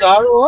સારું હો.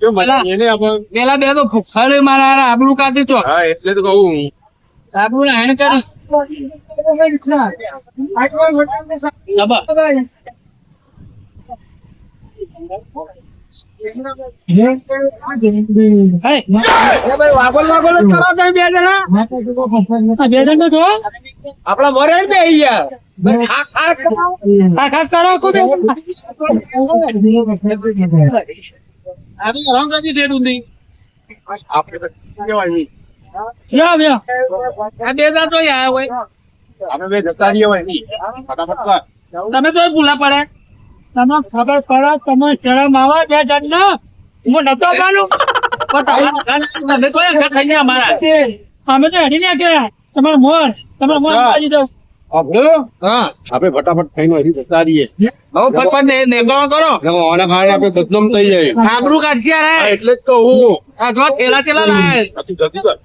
જો મજા એને આપણે પેલા બે તો ભૂખાડે મારા હારે આબરૂ કાઢી તો. હા એટલે તો કહું આબરૂ ને હેણ કરી. આપડા મરે બે. તમે તો ભૂલા પડે તમને ખબર પડે તમે શરમ આવે બે જણ ને હું નતો પાડું તમે કોઈ આગળ થઈ ગયા અમારા. અમે તો હેડી ના ગયા તમારું મોર તમારું મોર. પાડી દઉં આપણું? ફટાફટ ખાઈને અહીંથી જતા રહીએ હવે ફટફટ ને કરો. આના કારણે આપણે બદનામ થઈ જાય. આબરૂ કાઢશે રે એટલે જ તો હું આ જો ઠેલા ચેલા લાય જલ્દી જલ્દી કર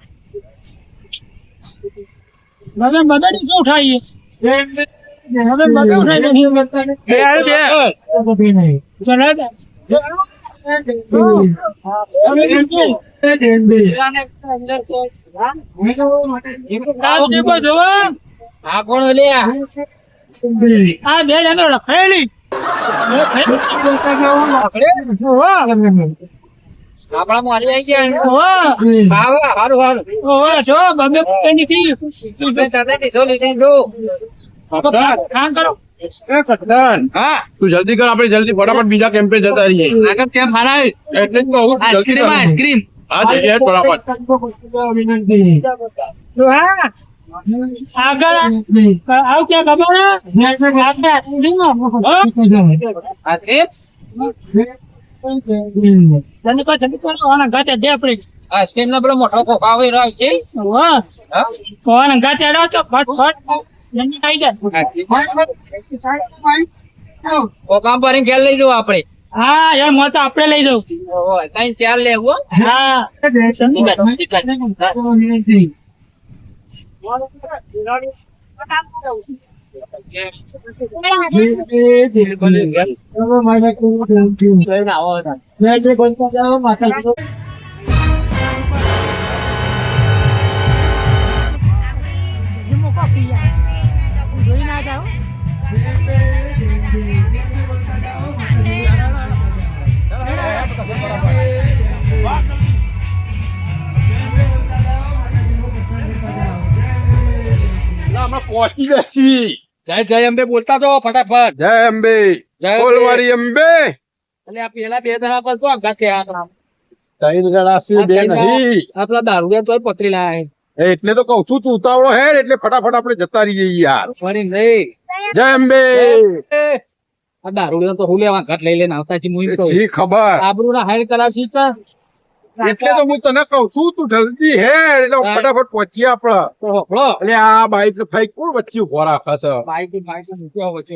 મગન મગન શું ઉઠાઈએ આ બે જણો રખડેલી. આપણા મારી આવી ગયા હારું હારું. જો બબે પકડી નીકળી તું જલ્દી કર આપણે જલ્દી ફટાફટ બીજા કેમ્પે જતા રહીએ. આગળ કેમ હારાય એટલે જ કહું આઈસ્ક્રીમ આઈસ્ક્રીમ હા જઈએ ફટાફટ. જો આગળ આવ ક્યાં ખબર હે? આપણે આઈસ્ક્રીમ આઈસ્ક્રીમ જલ્દી કરો જલ્દી કરો. આના ગાતે દે આપણી. આઈસ્ક્રીમ નો પેલો મોટો કોક આવી રહ્યો છે વાહ કોણ ગાતે અડાવ છો ફટ ફટ કોકામ પર ઘેર લઈ જવું આપણે. હા યાર મત આપડે લઈ જવું કઈ ચાર લેવું હા. જલ્દી પહોંચી જશી જય જય અંબે બોલતા જો ફટાફટ. જય અંબે. જય બોલવારી અંબે. અને આ પેલા બે જણા પર તો આઘાત થયા હતા. ત્રણ જણા છે બે નહીં. આપણા દારૂડિયા તો પતરી લાયા. એટલે તો કઉ છું તું ઉતાવળો હે એટલે ફટાફટ આપણે જતા રહીએ યાર. ફરી નહીં. જય અંબે. આ દારૂડિયા તો હું લેવા ઘાટ લઈ લઈને આવતા છે મુઈ તો. ખબર? આબરૂ ના હાઈડ કરાવશી તો? એટલે તો હું તને કઉ છું તું જલ્દી હે એટલે ફટાફટ પહોંચીએ આપડે એટલે આ બાઈક ફાઈક કોણ વચ્ચે ઊભો રાખે છે? બાઈક બાઈક મૂક્યો વચ્ચે.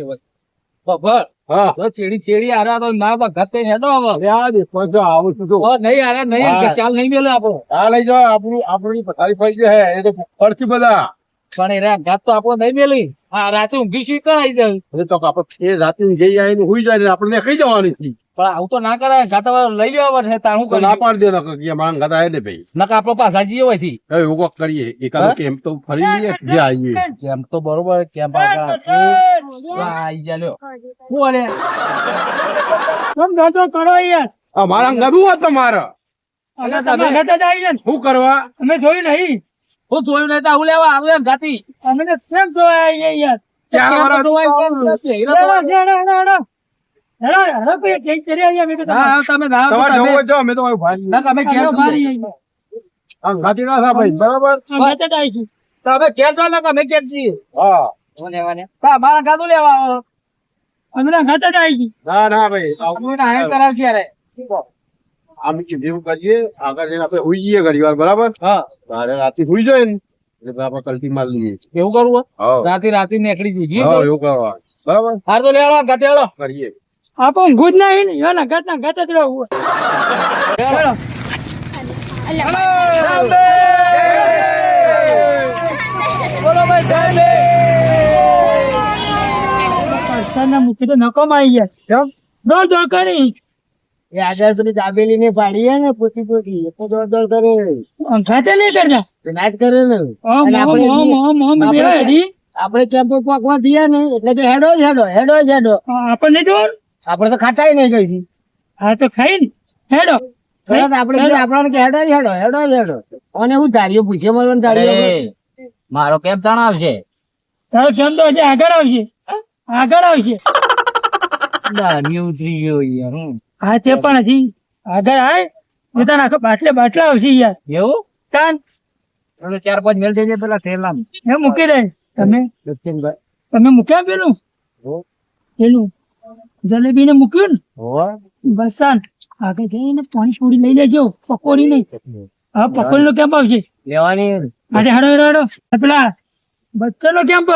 ખબર હા. તો ચેડી ચેડી આરા તો ના હવે. આ જો આવું છું તો. નહીં આરે નહીં ચાલ નહીં મેલે આપણો આ લઈ જાઓ આપણું આપણી પથારી ફરી છે એ તો ખર્ચ બધા. પણ એના ઘાત તો આપણો નહીં મેલી. હા રાતે ઊંઘી શી કરાઈ જાય એટલે તો આપણે એ રાતે જઈ આવીને હુઈ જાય ને આપણે કઈ જવાની છે. પણ આવું તો ના કરાય હવે લઈ લેવા પડશે તારું તો ના પાડી દે ને કે મારા ગતા હે ને ભાઈ. નકા આપણો પાછા જઈએ હોયથી હવે એવું કોક કરીએ એકાદો હા? કેમ તો ફરી લઈએ જે આવીએ. કેમ તો બરોબર કેમ આઈ જા લ્યો. હું અરે? તમ ગાતો કરો યાર આ મારા હોત તમારે. અને તમે ઘાટે જ આવી શું કરવા? અમે જોયું નહીં. હું જોયું નહીં તો આવું લેવા આવ્યો ગાતી અમે કેમ જોવા આવી યાર હા, તમે ના. ના, ભાઈ હા. હા, કરાવશે યારે. આમ જેવું કરીએ આગળ જઈને આપણે હોઈ જઈએ ઘણી વાર બરાબર? હા. તારે રાતે હોઈ જાય ને એટલે આપણે કલટી માર લઈએ. એવું કરવું રાતે રાતે નીકળી જઈએ હા એવું કરવા બરાબર? હાર તો કરીએ. નહીં ને જ મુખે તો નકામ આવી ગયા દોડ દોડ કરી. એ આગળ પેલી દાબેલી ને પાડીએ ને પૂછી પૂછી એ તો દોડ દોડ કરે. અંખાતે નહીં કરતા? ના જ કરે ને. આપણે. આપણે કેમ્પો પાકવા દઈએ ને એટલે તો હેડો જ હેડો હેડો જ હેડો. આપણને જોડ આપણે તો ખાતાય નહીં કઈ હા તો ખાઈ ને હેડો. તરત આપણને કે હેડો જ હેડો હેડો જ હેડો. અને હું ધાર્યો પૂછે મળવાનું ધાર્યો મારો કેમ જણાવશે? તારો કેમ તો હજી આગળ આવશે? આગળ આવશે. ઉતરી ગયો યાર હું. હા તે પણ હજી આગળ આય પોતાના આખા બાટલે બાટલા આવશે યાર. એવું? તાન. પેલો ચાર પાંચ મેલ જાય પેલા થેલામ. એ મૂકી દે. તમે? દક્ષિણભાઈ. તમે મૂક્યા પેલું? પેલું? જલેબી ને મૂક્યું ને? બસ તાન આગળ જઈને પાણી છોડી લઈ લેજો. પકોડી નહીં. હા પકોડી નો કેમ્પ આવશે. લેવાની. આજે હડો હડો પેલા બચ્ચન નો કેમ્પ.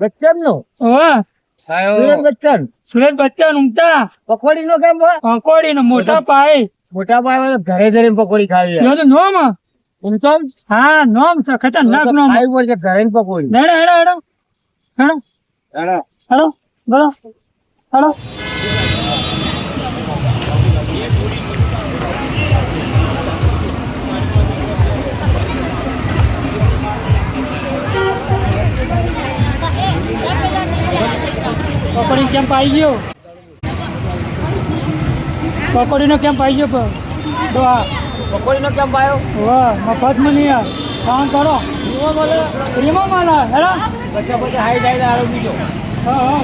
બચ્ચન? નો ઓવા સુરેશ બચ્ચન. સુરેશ બચ્ચન ઉમતા. પકોડી નો કેમ પકોડી નો મોટા પાયે. મોટા ભાઈ ઘરે ઘરે પકોડી ખાવી જો તો નોમ? એમ હા નોમ છે ખતરનાક નોમ. આઈ બોલ કે ઘરે પકોડી હેડો હેડો. હેડો. હેડો. હેડો. બોલો. હેડો. પકોડી કેમ્પ આવી ગયો. પકોડીનો કેમ્પ આવી ગયો તો આ પકોડી કેમ આવ્યો? વાહ મફતમાં નહીં આ કામ કરો. રીમો મળે હેલો. પછી પછી હાઈ જાય આરો બીજો. હા હા.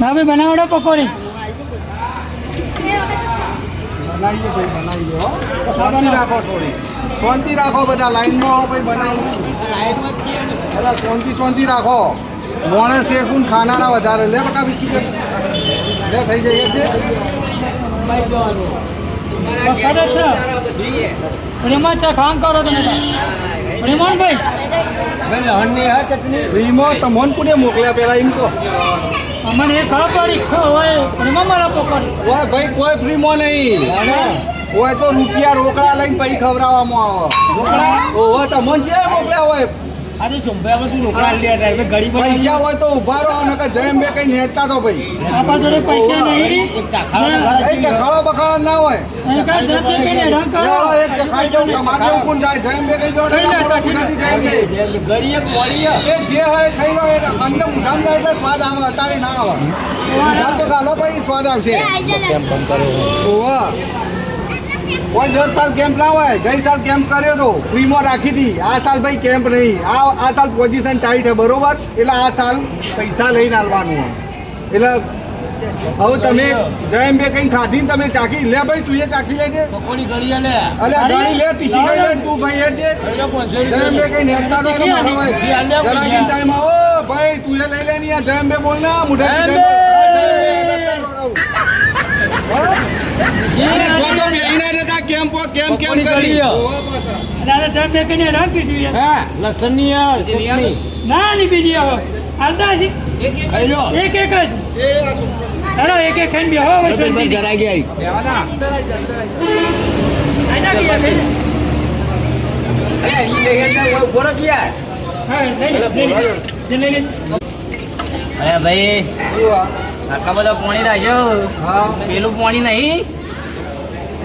ભાઈ બનાવડો પકોડી. ભાઈ બનાવો. રાખો થોડી. શાંતિ રાખો બધા લાઈનમાં આવો ભાઈ બનાવું છું. બધા શાંતિ શાંતિ રાખો. મોણે શેકું ને ખાનારા વધારે. લે બધા બીસી કે લે થઈ જાય છે પ્રેમા છે કામ કરો તમે પ્રેમાન ભાઈ. રીમો તમોન પુણે મોકલ્યા પેલા એમ તો? અમને એ ખબર પડી. હોય પ્રેમા મારા પકોડી કોઈ ભાઈ કોઈ ફ્રીમો નહીં. ઓય તો રૂપિયા રોકડા લઈને પછી ખવડાવવામાં આવે. રોકડા? ઓહો તમોન છે મોકલ્યા હોય? પૈસા હોય તો ઊભા રહો નકર જયમ બે કઈ નેટતા તો ભાઈ. આપણા જોડે પૈસા નહીં. એ ચખાડો બખાડો ના હોય. એક ચખાડી તમારે કોણ જાય? જયમ બે કઈ જો એ હોય ખાઈ લો એટલે અંદર મુઠામાં જાય એટલે સ્વાદ આવે અત્યારે ના આવે. તો ગાલો પછી સ્વાદ આવશે. ઓવા કોઈ દર સાલ કેમ્પ ના હોય ગઈ સાલ કેમ્પ કર્યો તો ફ્રીમાં રાખી હતી. આ સાલ ભાઈ કેમ્પ નહીં. આ આ સાલ પોઝિશન ટાઈટ છે બરોબર? એટલે આ સાલ પૈસા લઈને આવવાનું એટલે હવે તમે જયમ બે કઈ ખાધી ને તમે ચાખી? લે ભાઈ તું એ ચાખી લેજે. અલે ગાડી લે તીખી ગઈ લે તું ભાઈ એ જે. જયમ બે કઈ નેતા તો કે મારો હોય. ટાઈમ આવો. ભાઈ તું એ લઈ લે ને. આ જયમ બે બોલ ના મુઢા જયમ બે ના બીજી હાલતા હશે. એક એક જ. એ આ શું? હેડો એક એક ખાઈને બેહો હવે આના ગયા લઈ લે. લઈ લે. અરે ભાઈ. શું? આટલા બધા પાણી રાખ્યો? હા. પેલું પાણી નહીં?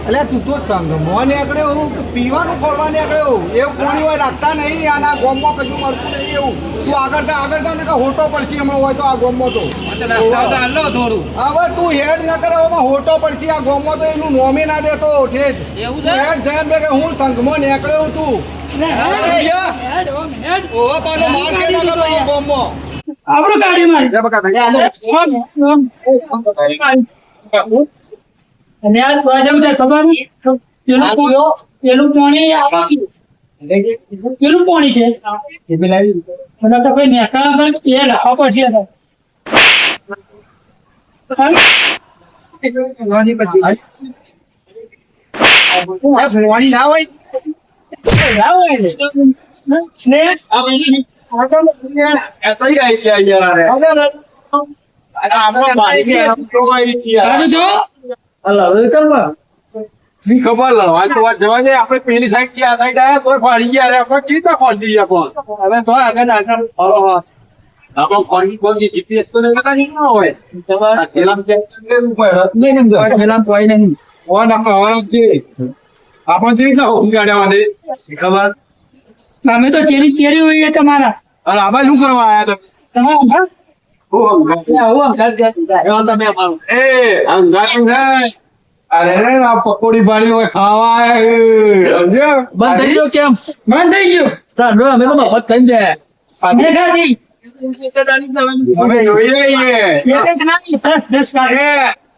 અલ્યા તું તો સંઘમો નીકળે એવું કે પીવાનું ખોલવા નીકળે એવું? એવું પાણી હોય રાખતા નહીં આના ગોમમાં કશું મળતું નહીં એવું. તું આગળ તા આગળ તા ને હોટો પડશી હમણાં હોય તો આ ગોમમાં તો. હવે તું હેડ ન કરે હવે હોટો પડશી આ ગોમમાં તો એનું નોમી ના દેતો ઠેઠ. એવું તું હેડ જયન કે હું સંઘમાં નીકળ્યો તું લે, હેડ. હેડ, ઓમ, હેડ. માર કે ના ગોમમાં? આપણું ગાડી મારી. લે બકા ઓમ. અને આ બાજુ છે? ખબર પેલું પેલું પાણી આ- પેલું પાણી છે? મને તો કોઈ નેકાળા પર એ લાવવા પડશે તો. ને બાજુ જો શી ખબર ફાડી ગયા આપણે કેવી તો આગળ આગળ આપણે ફાડી ફાડી જીપીએસ તો નહીં લગાડી ન હોય આ થેલામાં ચેક કરી લેવું પડે. નહીં નહીં તો. કોઈ નહીં. ઓ નકર હવે જે આપણે જે રીતના ઊંઘાડ્યા ખબર અમે તો ચેરી ચેરી હોઈએ તમારા. અરે આ શું કરવા આયા તમે? તમે આ પકોડી ભારી હોય ખાવા બંધ થઈ ગયો કેમ? બંધ થઈ ગયું. સાંભળો અમે તો મફત થઈ જાય.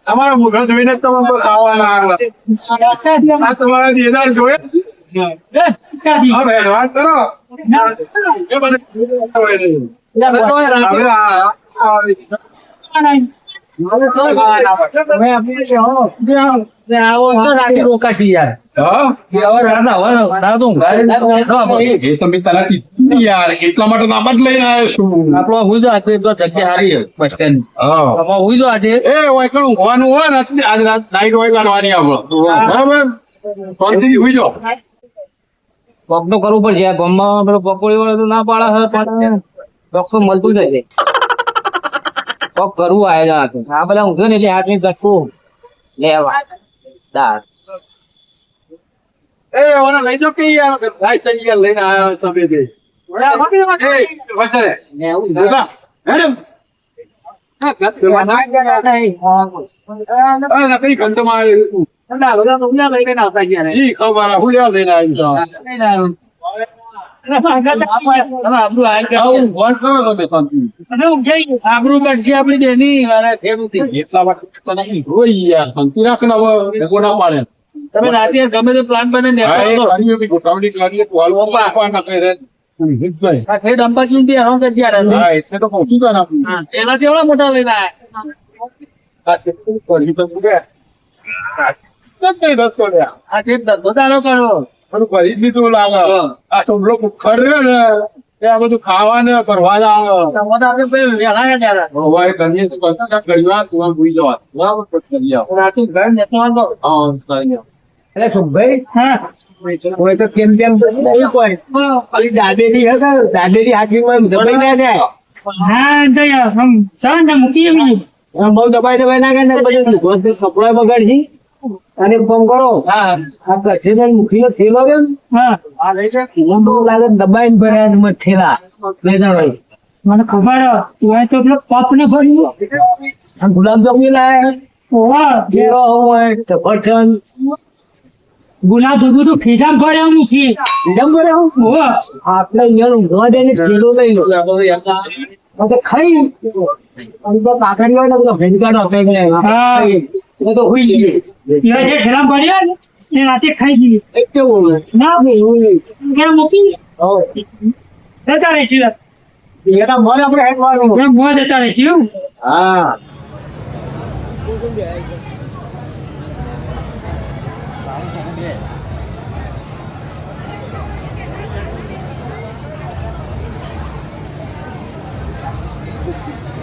તમારો મુખો જોઈને તમે ખાવાના તમારા દીદાર જોયે? દસ ખાધી. હવે advance કરો. એ મને ખબર નહીં. હવે આ- આ- આવો છો રાતે રોકાશી યાર હા? હવે રાત હવે રસ્તા તો ઊંઘાડે ના તો આપણે એ તો મેં તને કીધું યાર એટલા માટે તો જ લઈને આવ્યો છું આપણો હુઈ જો આજે જગ્યા હારી બસ સ્ટેન્ડ હા. આજે એ હોય હોય આજ- રાત નાઈટ હોય કાઢવાની આપણે બરાબર જાઓ. પગ તો કરવું પડશે ગામમાં પેલો પકોડી વાળો તો ના પાડે હે પાડે પગ તો મળતું જ હશે પગ કરવું હતું આ બધા ઊંઘે ને એટલે હાથની ચટકું લેવા દાર એ ઓને લઈ જો કે યાર લાયસન્સ યાર લઈને આવ્યા તમે. એ ને. મેડમ હા, ગંધ. ના, બધા તો લઈને આવતા ગયા ને. ખબર આ લઈને આવ્યો છું. લઈને આવ્યો. તમે. આવું તો રાતે ગમે તે પ્લાન બને હા, એ નીકળો તો. કરીએ બી ગોઠવણી તો હાલ ઓપા આપવા ના કરે હિતભાઈ. આ ખેડ અંબાજી થી હરામ કરી ગયા રહે. હા એટલે તો કહું છું તને આપણે. હા, એના જેવડા મોટા લઈને આયા રસ્તો લ્યા. આ ધંધો ચાલુ કરો બધું જ લાગે આ સોમલો કુખર ને એ આ બધું ખાવા ને ભરવા જ આવે. આપણે ભાઈ વહેલા હેડ્યા હતા. હવે કરીએ તો બધા કર્યું તું આમ ભૂલી જવા. બરાબર કરી આવો રાતે ઘર નેતો વાંધો. હા કરી આવો એટલે સુખભાઈ હા. તો કેમ કેમ? નહીં કોઈ. ઓલી દાબેલી હે દાદેરી દાબેલી દબાઈ ના જાય. હા, તો યાર, આમ મૂકી એવી. બહુ દબાઈ દબાઈ ના કરે ને બધું કપડા બગાડજી. અને ફોન કરો. આ કરશે મુખીનો થેલો કેમ હા. લાગે દબાઈને ભર્યા મત થેલા. બે જણાએ. મને ખબર હોય તો પેલો પપ ને ભર્યું આ ગુલાબજાંબુ લાયા ગુલાબ દૂધ તો ખીજામાં ભર્યા મૂકી કેમ ભર્યા હું? આપણે અહીંયા ઊંઘવા દે ને થેલો લઈ લો. ખાઈ. હા. જઈએ. રાતે ખાઈ બોલે. ના જતા રહે છે એના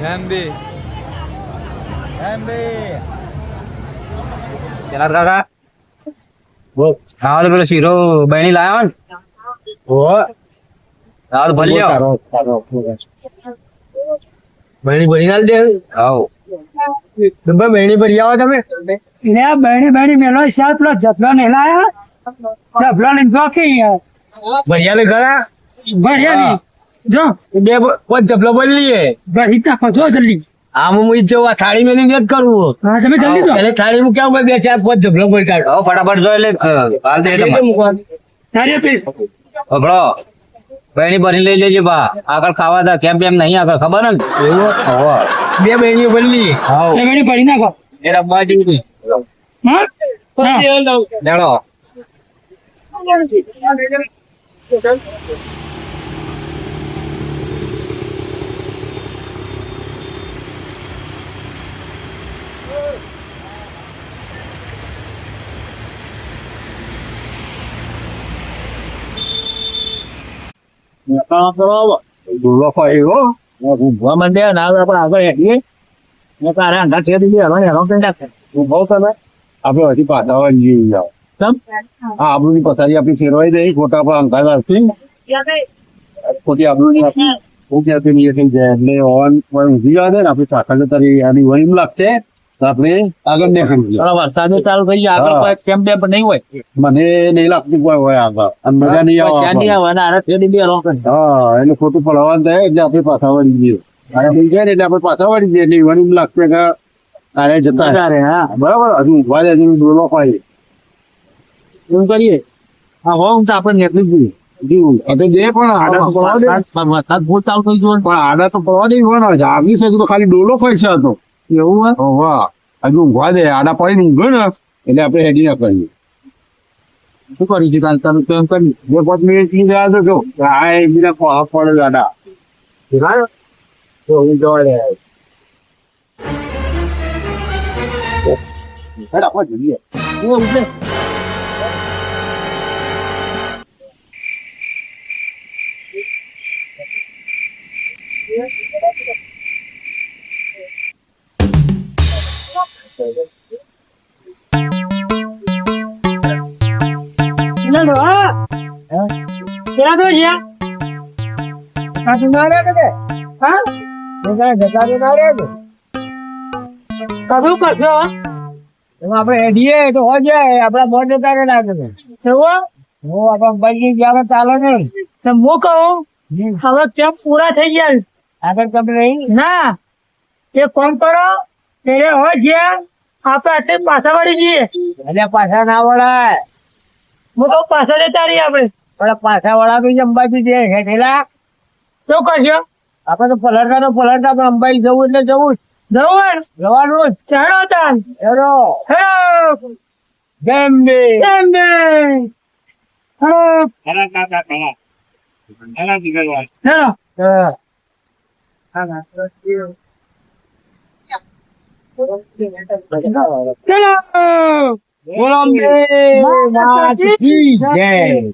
મોઢે આપણે Jalan kakak. એવું? હા તો પેલો શીરો બહેણી લાવ્યો ને? ખાવા તો ભલી આવો. બહેણી ભરી ના દે. આવો. ભાઈ બહેણી ભરી આવો તમે. એટલે આ બહેણી બહેણી મેલો છે પેલો જથલો ને લાયા. જથલો ને જોખી ભરિયાને ઘણા ભર્યા નહીં. જો. બે પોત જબલો બદલીએ ભરી નાખો જો જલ્દી. આમ હું ઈ જવું થાળી મેં જ કરવું હા તમે જલ્દી જો. એટલે થાળી મુ ઉપર બે ચાર પોત જબલો બોલી કાઢો. હો ફટાફટ જો એટલે હાલ દે તમારે. તારી પ્લીઝ હભળો. બહેની ભરી લઈ લેજે બા. આગળ ખાવા દા કેમ કેમ નહીં આગળ ખબર ને? ઓહો. બે બહેણીઓ બોલી લઈએ. બહેની ભરી નાખો. એ રબ્બા જેવું. હા? હેરો કરી પાછા આબરૂની પથારી આપણી ફેરવાઈ દઈ ખોટા પર અંધારાથી ખોટી આબરૂની આપણી હું જવા દે ને આપણી શાખા જતા રહી વહીમ લાગશે આપણે આગળ વરસાદ ચાલુ થઈ ગયો. આગળ. કેમ નહીં હોય. મને નહીં લાગતી કોઈ હોય આગળ. અને મજા નહીં આવે કોઈ ચાંદી આવે અને ફેરી બે રોક હા એટલે ખોટું પડવાનું થાય એટલે આપણે પાછા વળી જઈએ. આપડે થઈ જાય એટલે આપણે પાછા વળી જઈએ. એટલે વહીમ લાગશે કે આને જતા રહે. હા. બરાબર હજુ ઊભા રહે હજુ ડોલો પાડીએ. એમ કરીએ? હા હો હું તો આપણે નીકળી જોઈએ આડા તો પડવા દે. વરસાદ વરસાદ બહુ ચાલુ થઈ ગયો પણ તો જાગી છે તો ખાલી ડોલો પૈસા હતો એવું વાહ. હજુ ઊંઘવા દે આડા પડી ઊંઘે ને એટલે આપણે હેડી ના કરીએ શું કર્યું છે કાલ તારું કેમ કર્યું બે પાંચ મિનિટની જવા દો જો. આ એક બીજા પહોળા પડે આડા. તો હું જવા દે હેડા આપણે જઈએ હવે ચેપ પૂરા થઈ ગયા આગળ તમે નહીં ના એ કોમ કરો ત્યારે હોય જ્યાં આપણે આટલે પાછા વળી જઈએ. એટલે પાછા ના વળાય. હું તો પાછા જતા રહીએ આપણે. પણ પાછા વળા બી અંબાજી જે હેઠેલા. શું કરશો આપણે તો પલરતા તો પલરતા પણ અંબાજી જવું એટલે જવું જ. જવું જવાનું જ. ચાલો તાન. હેરો હેલો. જેમ બે જેમ બે હેલો. હેલો હા. ચલો. બોલો જય.